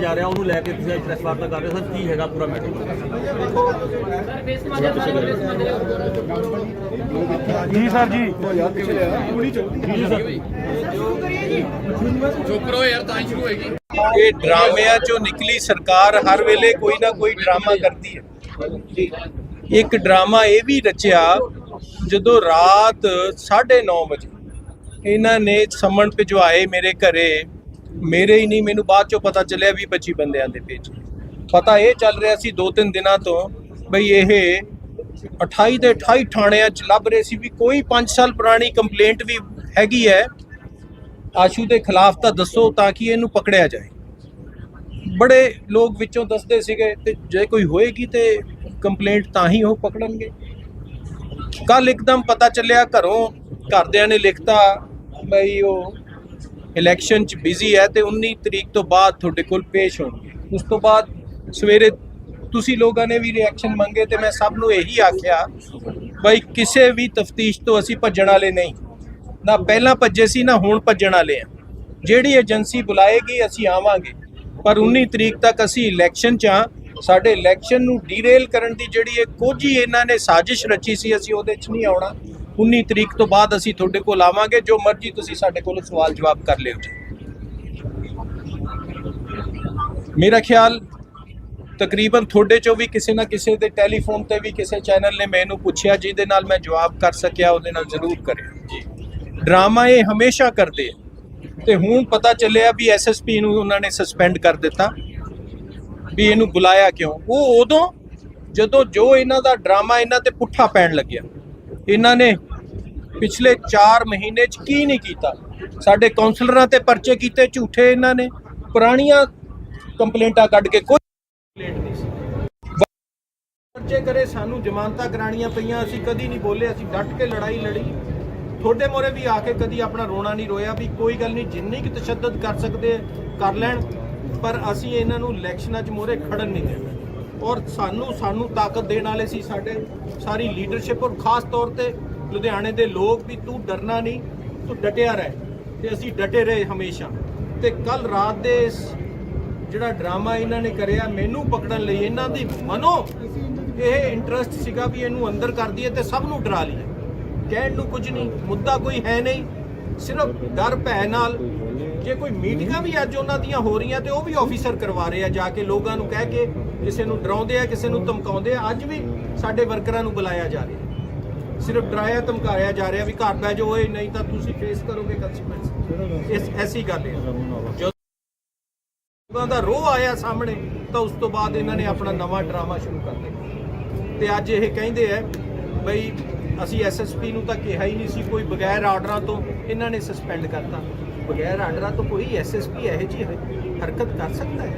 ਜਾ ਰਿਹਾ ਉਹਨੂੰ ਲੈ ਕੇ ਤੁਸੀਂ ਅੱਜ ਪ੍ਰੈਸ ਵਾਰਤਾ ਕਰ ਰਹੇ ਹੋ। ਸਰ ਕੀ ਹੈਗਾ ਪੂਰਾ ਮੈਟਰ ਜੀ ਸਰ ਜੀ। ਇਹ ਡਰਾਮਿਆਂ ਚੋਂ ਨਿਕਲੀ ਸਰਕਾਰ ਹਰ ਵੇਲੇ ਕੋਈ ਨਾ ਕੋਈ ਡਰਾਮਾ ਕਰਦੀ ਹੈ। ਇੱਕ ਡਰਾਮਾ ਇਹ ਵੀ ਰਚਿਆ ਜਦੋਂ ਰਾਤ 9:30 ਵਜੇ ਇਹਨਾਂ ਨੇ ਸਮਣ ਭਿਜਵਾਏ ਮੇਰੇ ਘਰੇ ਮੇਰੇ ਹੀ ਨਹੀਂ, ਮੈਨੂੰ ਬਾਅਦ ਚੋਂ ਪਤਾ ਚੱਲਿਆ ਵੀ 25 ਬੰਦਿਆਂ ਦੇ ਭੇਜੇ ਪਤਾ ਇਹ ਚੱਲ ਰਿਹਾ ਸੀ ਦੋ ਤਿੰਨ ਦਿਨਾਂ ਤੋਂ ਬਈ ਇਹ 28 ਦੇ 28 ਥਾਣਿਆਂ 'ਚ ਲੱਭ ਰਹੇ ਸੀ ਵੀ ਕੋਈ 5 ਸਾਲ ਪੁਰਾਣੀ ਕੰਪਲੇਂਟ ਵੀ ਹੈਗੀ ਹੈ। ਆਸ਼ੂ ਦੇ ਖਿਲਾਫ ਤਾਂ ਦੱਸੋ ਤਾਂ ਕਿ ਇਹਨੂੰ ਪਕੜਿਆ ਜਾਏ। ਬੜੇ ਲੋਕ ਵਿੱਚੋਂ ਦੱਸਦੇ ਸੀਗੇ ਤੇ ਜੇ ਕੋਈ ਹੋਏਗੀ ਤੇ ਕੰਪਲੇਂਟ ਤਾਂ ਹੀ ਉਹ ਪਕੜਨਗੇ। ਕੱਲ ਇੱਕਦਮ ਪਤਾ ਚੱਲਿਆ ਘਰੋਂ ਘਰਦਿਆਂ ਨੇ ਲਿਖਤਾ ਬਈ ਉਹ ਇਲੈਕਸ਼ਨ 'ਚ ਬਿਜ਼ੀ ਹੈ ਤੇ 19 ਤਰੀਕ ਤੋਂ ਬਾਅਦ ਤੁਹਾਡੇ ਕੋਲ ਪੇਸ਼ ਹੋਣਗੇ। ਉਸ ਤੋਂ ਬਾਅਦ ਸਵੇਰੇ ਤੁਸੀਂ ਲੋਕਾਂ ਨੇ ਵੀ ਰਿਐਕਸ਼ਨ ਮੰਗੇ ਤੇ ਮੈਂ ਸਭ ਨੂੰ ਇਹੀ ਆਖਿਆ ਬਈ ਕਿਸੇ ਵੀ ਤਫਤੀਸ਼ ਤੋਂ ਅਸੀਂ ਭੱਜਣ ਵਾਲੇ ਨਹੀਂ। ਨਾ ਪਹਿਲਾਂ ਭੱਜੇ ਸੀ, ਨਾ ਹੁਣ ਭੱਜਣ ਵਾਲੇ ਆ। ਜਿਹੜੀ ਏਜੰਸੀ ਬੁਲਾਏਗੀ, ਅਸੀਂ ਆਵਾਂਗੇ। ਪਰ 19 ਤਰੀਕ ਤੱਕ ਅਸੀਂ ਇਲੈਕਸ਼ਨ 'ਚ ਆ ਸਾਡੇ ਇਲੈਕਸ਼ਨ ਨੂੰ ਡੀਰੇਲ ਕਰਨ ਦੀ ਜਿਹੜੀ ਇਹ ਕੋਝੀ ਇਹਨਾਂ ਨੇ ਸਾਜ਼ਿਸ਼ ਰਚੀ ਸੀ, ਅਸੀਂ ਉਹਦੇ 'ਚ ਨਹੀਂ ਆਉਣਾ। 19 ਤਰੀਕ ਤੋਂ ਬਾਅਦ ਅਸੀਂ ਤੁਹਾਡੇ ਕੋਲ ਆਵਾਂਗੇ, ਜੋ ਮਰਜ਼ੀ ਤੁਸੀਂ ਸਾਡੇ ਕੋਲ ਸਵਾਲ ਜਵਾਬ ਕਰ ਲਿਓ ਜੀ। ਮੇਰਾ ਖਿਆਲ, ਤਕਰੀਬਨ ਤੁਹਾਡੇ ਚੋਂ ਵੀ ਕਿਸੇ ਨਾ ਕਿਸੇ ਦੇ ਟੈਲੀਫੋਨ ਤੇ ਵੀ ਕਿਸੇ ਚੈਨਲ ਨੇ ਮੈਨੂੰ ਪੁੱਛਿਆ, ਜਿਹਦੇ ਨਾਲ ਮੈਂ ਜਵਾਬ ਕਰ ਸਕਿਆ, ਉਹਦੇ ਨਾਲ ਜ਼ਰੂਰ ਕਰਿਆ ਜੀ। ਡਰਾਮਾ ਇਹ ਹਮੇਸ਼ਾ ਕਰਦੇ ਆ। ਤੇ ਹੁਣ ਪਤਾ ਚੱਲਿਆ ਵੀ ਐਸਐਸਪੀ ਨੂੰ ਉਹਨਾਂ ਨੇ ਸਸਪੈਂਡ ਕਰ ਦਿੱਤਾ। ਵੀ ਇਹਨੂੰ ਬੁਲਾਇਆ ਕਿਉਂ? ਉਹ ਉਦੋਂ, ਜਦੋਂ ਜੋ ਇਹਨਾਂ ਦਾ ਡਰਾਮਾ ਇਹਨਾਂ ਤੇ ਪੁੱਠਾ ਪੈਣ ਲੱਗਿਆ, ਇਹਨਾਂ ਨੇ ਪਿਛਲੇ 4 ਮਹੀਨੇ ਚ ਕੀ ਨਹੀਂ ਕੀਤਾ? ਸਾਡੇ ਕਾਉਂਸਲਰਾਂ ਤੇ ਪਰਚੇ ਕੀਤੇ, ਝੂਠੇ ਇਹਨਾਂ ਨੇ, ਪੁਰਾਣੀਆਂ ਕੰਪਲੇਂਟਾਂ ਕੱਢ ਕੇ ਕੋਈ ਕੰਪਲੇਂਟ ਨਹੀਂ ਸੀ। ਪਰਚੇ ਕਰੇ, ਸਾਨੂੰ ਜ਼ਮਾਨਤਾਂ ਕਰਾਣੀਆਂ ਪਈਆਂ, ਅਸੀਂ ਕਦੀ ਨਹੀਂ ਬੋਲੇ, ਅਸੀਂ ਡਟ ਕੇ ਲੜਾਈ ਲੜੀ। ਤੁਹਾਡੇ ਮੋਰੇ ਵੀ ਆ ਕੇ ਕਦੀ ਆਪਣਾ ਰੋਣਾ ਨਹੀਂ ਰੋਇਆ ਵੀ ਕੋਈ ਗੱਲ ਨਹੀਂ, ਜਿੰਨੀ ਕਿ ਤਸ਼ੱਦਦ ਕਰ ਸਕਦੇ, ਕਰ ਲੈਣ, ਪਰ ਅਸੀਂ ਇਹਨਾਂ ਨੂੰ ਇਲੈਕਸ਼ਨਾਂ 'ਚ ਮੋਰੇ ਖੜਨ ਨਹੀਂ ਦੇਣਾ। ਔਰ ਸਾਨੂੰ ਸਾਨੂੰ ਤਾਕਤ ਦੇਣ ਵਾਲੇ ਸੀ ਸਾਡੇ, ਸਾਰੀ ਲੀਡਰਸ਼ਿਪ ਔਰ ਖਾਸ ਤੌਰ ਤੇ ਲੁਧਿਆਣੇ ਦੇ ਲੋਕ ਵੀ ਤੂੰ ਡਰਨਾ ਨਹੀਂ, ਤੂੰ ਡਟਿਆ ਰਹਿ ਤੇ ਅਸੀਂ ਡਟੇ ਰਹੇ ਹਮੇਸ਼ਾ। ਤੇ ਕੱਲ ਰਾਤ ਦੇ ਇਸ ਜਿਹੜਾ ਡਰਾਮਾ ਇਹਨਾਂ ਨੇ ਕਰਿਆ, ਮੈਨੂੰ ਪਕੜਨ ਲਈ ਇਹਨਾਂ ਦੀ ਮਨੋ ਇਹ ਇੰਟਰਸਟ ਸੀਗਾ ਵੀ ਇਹਨੂੰ ਅੰਦਰ ਕਰ ਦਈਏ ਤੇ ਸਭ ਨੂੰ ਡਰਾ ਲਈਏ। ਕਹਿਣ ਨੂੰ ਕੁਝ ਨਹੀਂ, ਮੁੱਦਾ ਕੋਈ ਹੈ ਨਹੀਂ, ਸਿਰਫ ਡਰ ਭੈ ਨਾਲ। ਜੇ ਕੋਈ ਮੀਟਿੰਗਾਂ ਵੀ ਅੱਜ ਉਹਨਾਂ ਦੀਆਂ ਹੋ ਰਹੀਆਂ ਤੇ ਉਹ ਵੀ ਆਫੀਸਰ ਕਰਵਾ ਰਹੇ ਆ ਜਾ ਕੇ ਲੋਕਾਂ ਨੂੰ ਕਹਿ ਕੇ, ਕਿਸੇ ਨੂੰ ਡਰਾਉਂਦੇ ਆ, ਕਿਸੇ ਨੂੰ ਧਮਕਾਉਂਦੇ ਆ, ਅੱਜ ਵੀ ਸਾਡੇ ਵਰਕਰਾਂ ਨੂੰ ਬੁਲਾਇਆ ਜਾ ਰਿਹਾ। ਸਿਰਫ ਡਰਾਇਆ, ਧਮਕਾਇਆ ਜਾ ਰਿਹਾ ਵੀ ਘਰ ਬਹਿ ਜਾਓ, ਓਏ, ਨਹੀਂ ਤਾਂ ਤੁਸੀਂ ਫੇਸ ਕਰੋਗੇ ਕੰਸੀਕੁਐਂਸ ਇਸ, ਐਸੀ ਗੱਲ ਹੈ। ਜਦੋਂ ਦਾ ਰੋਹ ਆਇਆ ਸਾਹਮਣੇ, ਤਾਂ ਉਸ ਤੋਂ ਬਾਅਦ ਇਹਨਾਂ ਨੇ ਆਪਣਾ ਨਵਾਂ ਡਰਾਮਾ ਸ਼ੁਰੂ ਕਰ ਦਿੱਤਾ। ਤੇ ਅੱਜ ਇਹ ਕਹਿੰਦੇ ਆ ਬਈ ਅਸੀਂ ਐਸਐਸਪੀ ਨੂੰ ਤਾਂ ਕਿਹਾ ਹੀ ਨਹੀਂ ਸੀ, ਕੋਈ ਬਗੈਰ ਆਰਡਰਾਂ ਤੋਂ ਇਹਨਾਂ ਨੇ ਸਸਪੈਂਡ ਕਰਤਾ। ਬਗੈਰ ਆਰਡਰਾਂ ਤੋਂ ਕੋਈ ਐਸਐਸਪੀ ਇਹੋ ਜਿਹੀ ਹਰਕਤ ਕਰ ਸਕਦਾ ਹੈ?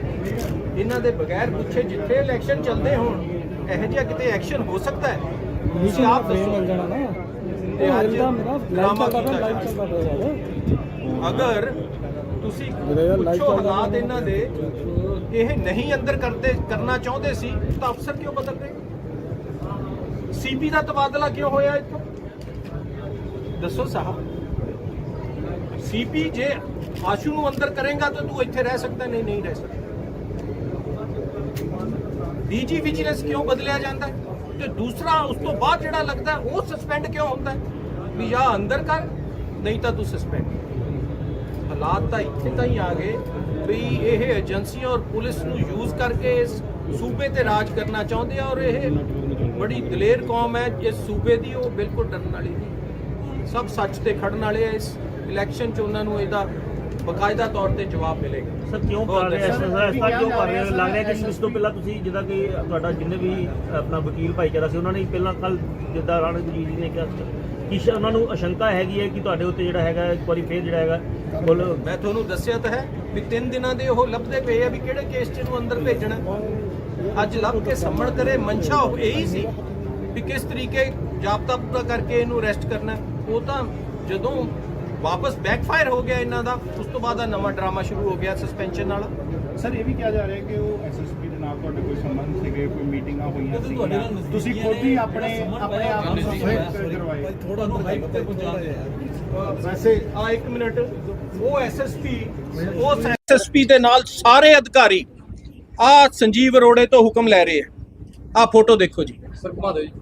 ਇਹਨਾਂ ਦੇ ਬਗੈਰ ਪੁੱਛੇ ਜਿੱਥੇ ਇਲੈਕਸ਼ਨ ਚੱਲਦੇ ਹੋਣ, ਇਹੋ ਜਿਹਾ ਕਿਤੇ ਐਕਸ਼ਨ ਹੋ ਸਕਦਾ ਹੈ? ਤੁਸੀਂ ਆਪ ਦੱਸੋ। ਤੇ ਅੱਜ ਡਰਾਮਾ ਕੀਤਾ ਜਾ ਰਿਹਾ। ਅਗਰ ਤੁਸੀਂ ਪੁੱਛੋ ਹਾਲਾਤ ਇਹਨਾਂ ਦੇ ਇਹ ਨਹੀਂ ਅੰਦਰ ਕਰਦੇ ਕਰਨਾ ਚਾਹੁੰਦੇ ਸੀ ਤਾਂ ਅਫਸਰ ਕਿਉਂ ਬਦਲਦੇ? ਸੀਪੀ ਦਾ ਤਬਾਦਲਾ ਕਿਉਂ ਹੋਇਆ ਇੱਥੋਂ? ਦੱਸੋ ਸਾਹਿਬ। ਸੀਪੀ ਜੇ ਆਸ਼ੂ ਨੂੰ ਅੰਦਰ ਕਰੇਗਾ ਤਾਂ ਤੂੰ ਇੱਥੇ ਰਹਿ ਸਕਦਾ ਨਹੀਂ ਨਹੀਂ ਰਹਿ ਸਕਦਾ। ਡੀਜੀ ਵਿਜੀਲੈਂਸ ਕਿਉਂ ਬਦਲਿਆ ਜਾਂਦਾ? ਹੈ ਤੇ ਦੂਸਰਾ ਉਸ ਤੋਂ ਬਾਅਦ ਜਿਹੜਾ ਲੱਗਦਾ ਉਹ ਸਸਪੈਂਡ ਕਿਉਂ ਹੁੰਦਾ? ਵੀ ਜਾਂ ਅੰਦਰ ਕਰ, ਨਹੀਂ ਤਾਂ ਤੂੰ ਸਸਪੈਂਡ ਹਾਲਾਤ ਤਾਂ ਇੱਥੇ ਤਾਂ ਹੀ ਆ ਗਏ ਵੀ ਇਹ ਏਜੰਸੀਆਂ ਔਰ ਪੁਲਿਸ ਨੂੰ ਯੂਜ਼ ਕਰਕੇ ਇਸ ਸੂਬੇ ਤੇ ਰਾਜ ਕਰਨਾ ਚਾਹੁੰਦੇ ਆ ਔਰ ਇਹ ਬੜੀ ਦਲੇਰ ਕੌਮ ਹੈ ਇਸ ਸੂਬੇ ਦੀ ਉਹ ਬਿਲਕੁਲ ਡਰਨ ਵਾਲੀ ਨਹੀਂ। ਸਭ ਸੱਚ ਤੇ ਖੜਨ ਵਾਲੇ ਆ ਇਸ ਇਲੈਕਸ਼ਨ 'ਚ ਉਹਨਾਂ ਨੂੰ ਇਹਦਾ ਬਕਾਇਦਾ ਤੌਰ ਤੇ ਜਵਾਬ ਮਿਲੇਗਾ। ਸਰ ਕਿਉਂ ਕਰ ਰਹੇ ਐਸਾ। ਐਸਾ ਕਿਉਂ ਕਰ ਰਹੇ? ਲੱਗ ਰਿਹਾ ਕਿ ਇਸ ਤੋਂ ਪਹਿਲਾਂ ਤੁਸੀਂ ਜਿੱਦਾਂ ਕਿ ਤੁਹਾਡਾ ਜਿੰਨੇ ਵੀ ਆਪਣਾ ਵਕੀਲ ਭਾਈਚਾਰਾ ਸੀ ਉਹਨਾਂ ਨੇ ਪਹਿਲਾਂ ਕੱਲ ਜਿੱਦਾਂ ਰਾਣਾ ਜੀ ਜੀ ਨੇ ਕਿਹਾ ਕਿ ਸ਼- ਉਹਨਾਂ ਨੂੰ ਅਸ਼ੰਕਾ ਹੈਗੀ ਹੈ ਕਿ ਤੁਹਾਡੇ ਉੱਤੇ ਜਿਹੜਾ ਹੈਗਾ ਇੱਕ ਵਾਰੀ ਫੇਰ ਜਿਹੜਾ ਹੈਗਾ ਬੋਲ ਮੈਂ ਤੁਹਾਨੂੰ ਦੱਸਿਆ ਤਾਂ ਹੈ ਵੀ ਤਿੰਨ ਦਿਨਾਂ ਦੇ ਉਹ ਲੱਭਦੇ ਪਏ ਆ ਵੀ ਕਿਹੜੇ ਕੇਸ 'ਚ ਇਹਨੂੰ ਅੰਦਰ ਭੇਜਣਾ। ਅੱਜ ਲੱਭ ਕੇ ਸੰਮਣ ਕਰੇ ਮਨਸ਼ਾ ਉਹ ਇਹੀ ਸੀ ਵੀ ਕਿਸ ਤਰੀਕੇ ਜਾਬਤਾ ਪੂਰਾ ਕਰਕੇ ਇਹਨੂੰ ਅਰੈਸਟ ਕਰਨਾ। ਉਹ ਤਾਂ ਜਦੋਂ ਵਾਪਸ ਬੈਕਫਾਇਰ ਹੋ ਗਿਆ ਇਹਨਾਂ ਦਾ। ਉਸ ਤੋਂ ਬਾਅਦ ਆ ਨਵਾਂ ਡਰਾਮਾ ਸ਼ੁਰੂ ਹੋ ਗਿਆ ਸਸਪੈਂਸ਼ਨ ਵਾਲਾ ਸਰ ਇਹ ਵੀ ਕਿਹਾ ਜਾ ਰਿਹਾ ਕਿ ਉਹ ਐਸਐਸਪੀ ਦੇ ਨਾਲ ਤੁਹਾਡੇ ਕੋਈ ਸੰਬੰਧ ਸੀਗੇ ਕੋਈ ਮੀਟਿੰਗਾਂ ਹੋਈਆਂ ਸੀ ਤੁਸੀਂ ਖੁਦ ਹੀ ਆਪਣੇ ਆਪਣੇ ਆਪ ਨੂੰ ਸਸਪੈਂਡ ਕਰਵਾਏ। ਥੋੜਾ ਨੂੰ ਹਾਈਪ ਤੇ ਪਹੁੰਚਾ ਵੈਸੇ ਆ ਇੱਕ ਮਿੰਟ। ਉਹ ਐਸਐਸਪੀ ਉਹ ਐਸਐਸਪੀ ਦੇ ਨਾਲ ਸਾਰੇ ਅਧਿਕਾਰੀ ਆ ਸੰਜੀਵ ਅਰੋੜੇ ਤੋਂ ਹੁਕਮ ਲੈ ਰਹੇ ਆ। ਆ ਫੋਟੋ ਦੇਖੋ ਜੀ। ਸਰ ਘੁਮਾ ਦਿਓ ਜੀ।